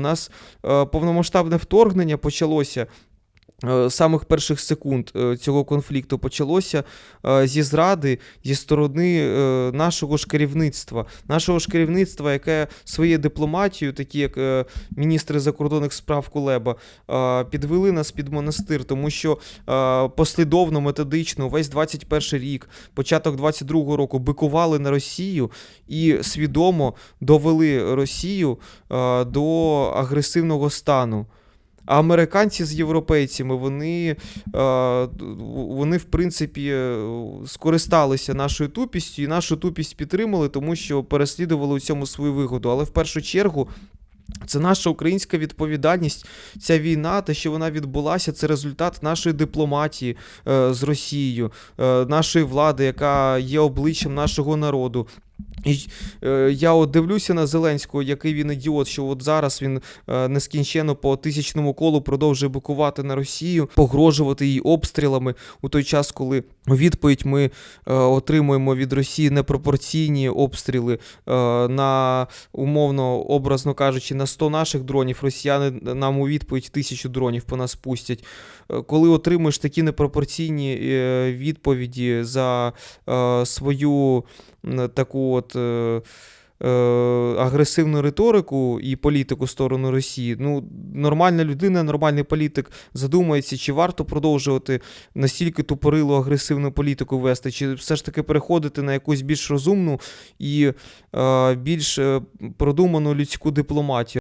У нас е, повномасштабне вторгнення почалося. Е, Самих перших секунд е, цього конфлікту почалося е, зі зради зі сторони нашого ж керівництва, нашого ж керівництва, яке своєю дипломатією, такі як міністри закордонних справ Кулеба, підвели нас під монастир, тому що послідовно, методично, весь 21 рік, початок 22-го року бикували на Росію і свідомо довели Росію до агресивного стану. А американці з європейцями, вони, е, вони в принципі, е, скористалися нашою тупістю і нашу тупість підтримали, тому що переслідували у цьому свою вигоду. Але в першу чергу. Це наша українська відповідальність. Ця війна, те, що вона відбулася, це результат нашої дипломатії е, з Росією, нашої влади, яка є обличчям нашого народу. І е, я от дивлюся на Зеленського, який він ідіот, що от зараз він е, нескінченно по тисячному колу продовжує бикувати на Росію, погрожувати їй обстрілами у той час, коли у відповідь ми е, отримуємо від Росії непропорційні обстріли е, на умовно, образно кажучи, на 100 наших дронів. Росіяни нам у відповідь тисячу дронів по нас пустять. Е, Коли отримуєш такі непропорційні е, відповіді за е, свою е, таку от. е, Агресивну риторику і політику в сторону Росії. Ну, нормальна людина, нормальний політик задумається, чи варто продовжувати настільки тупорилу агресивну політику вести, чи все ж таки переходити на якусь більш розумну і е, більш е, продуману людську дипломатію.